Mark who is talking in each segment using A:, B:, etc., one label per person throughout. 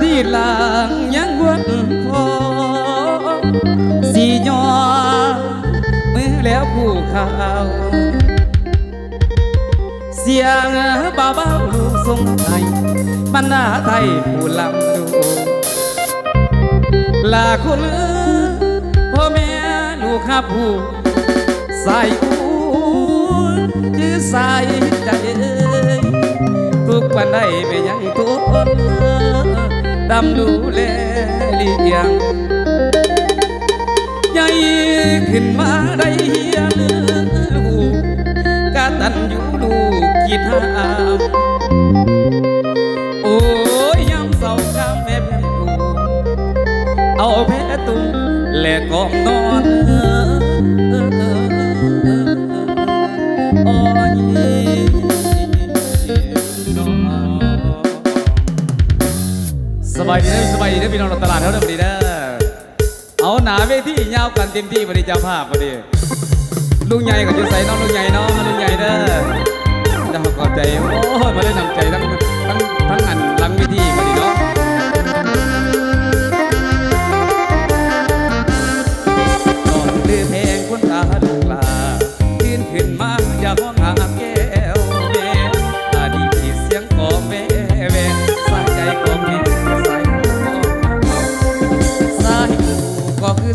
A: đi làng nhắn quân khô Xì nhỏ mới léo phù khảo Giang bà bao lưu sông thầy Mắt á thầy phù làm đồ Là khô lứa พ่อแม่ลูกข้าผู้ใส่กูคือใส่ใจทุกวันได้ไม่ยังทุกคน ดำดูแลเลี้ยงใหญ่ขึ้นมาได้เฮียลูกกาตันอยู่ลูกคิดหามโอ้ยยามเศร้าข้ามแม่เป็นลูเอาแพ้ตุ้มและกองนอนายดีนะสบายดีนะพี่น้องตลาดเท่าเดิมดีนะเอาหนาเวทียาวกันเต็มที่บริจาภาพพอดีลุงใหญ่กับจะใส่น้องลุงใหญ่เนาะลุงใหญ่เด้อจะขอบใจโอ้ยมาได้นำใจทั้ง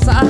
A: ใ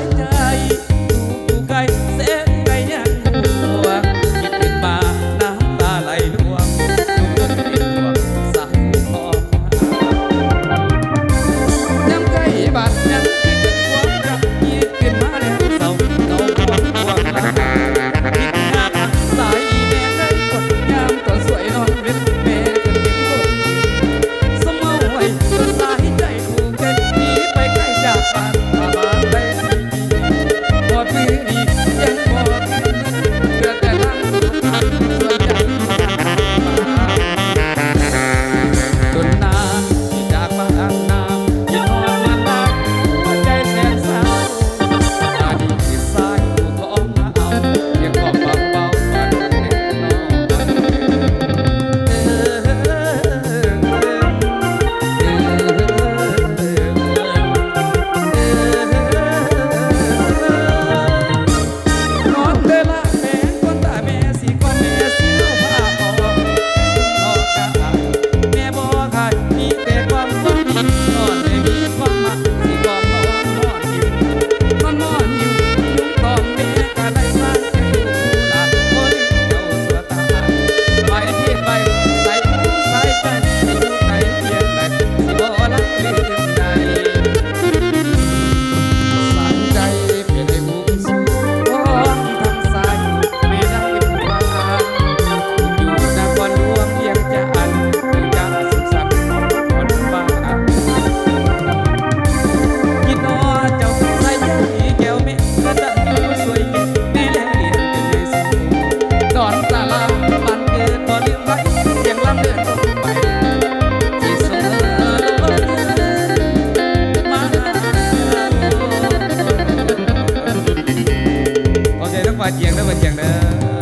A: yeah.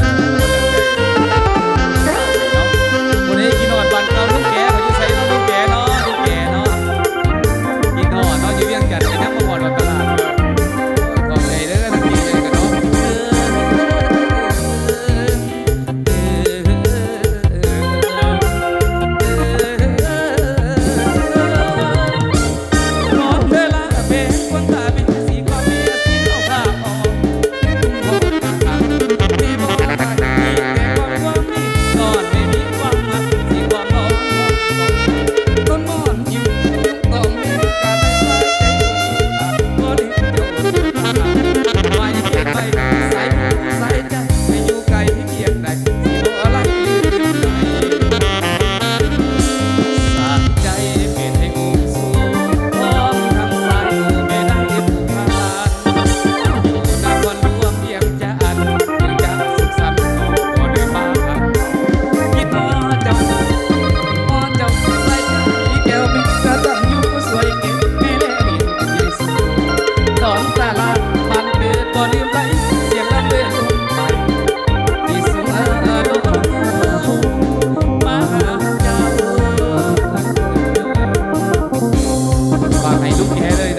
A: Look at her